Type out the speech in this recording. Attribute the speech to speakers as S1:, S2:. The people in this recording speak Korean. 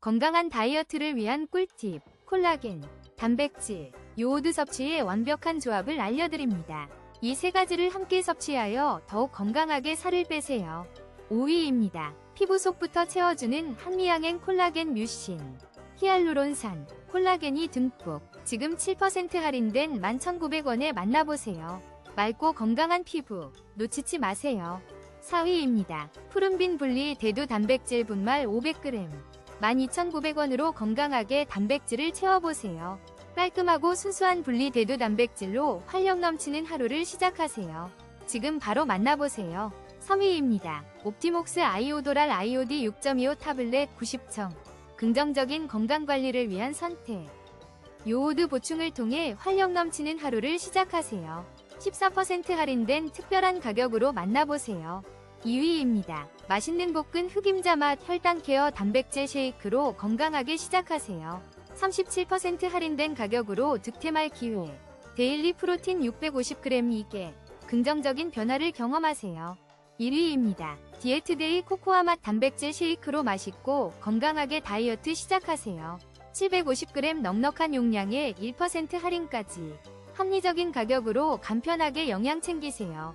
S1: 건강한 다이어트를 위한 꿀팁, 콜라겐, 단백질, 요오드 섭취의 완벽한 조합을 알려드립니다. 이 세 가지를 함께 섭취하여 더욱 건강하게 살을 빼세요. 5위입니다. 피부 속부터 채워주는 한미양행 콜라겐 뮤신. 히알루론산, 콜라겐이 듬뿍. 지금 7% 할인된 11,900원에 만나보세요. 맑고 건강한 피부, 놓치지 마세요. 4위입니다. 푸른빈 분리 대두 단백질 분말 500g. 12,900원으로 건강하게 단백질을 채워보세요. 깔끔하고 순수한 분리 대두 단백질로 활력 넘치는 하루를 시작하세요. 지금 바로 만나보세요. 3위입니다. 옵티목스 아이오도랄 아이오디 6.25 타블렛 90청. 긍정적인 건강관리를 위한 선택. 요오드 보충을 통해 활력 넘치는 하루를 시작하세요. 14% 할인된 특별한 가격으로 만나보세요. 2위입니다. 맛있는 볶은 흑임자 맛 혈당 케어 단백질 쉐이크로 건강하게 시작하세요. 37% 할인된 가격으로 득템할 기회. 데일리 프로틴 650g 2개. 긍정적인 변화를 경험하세요. 1위입니다. 디에트데이 코코아 맛 단백질 쉐이크로 맛있고 건강하게 다이어트 시작하세요. 750g 넉넉한 용량에 1% 할인까지. 합리적인 가격으로 간편하게 영양 챙기세요.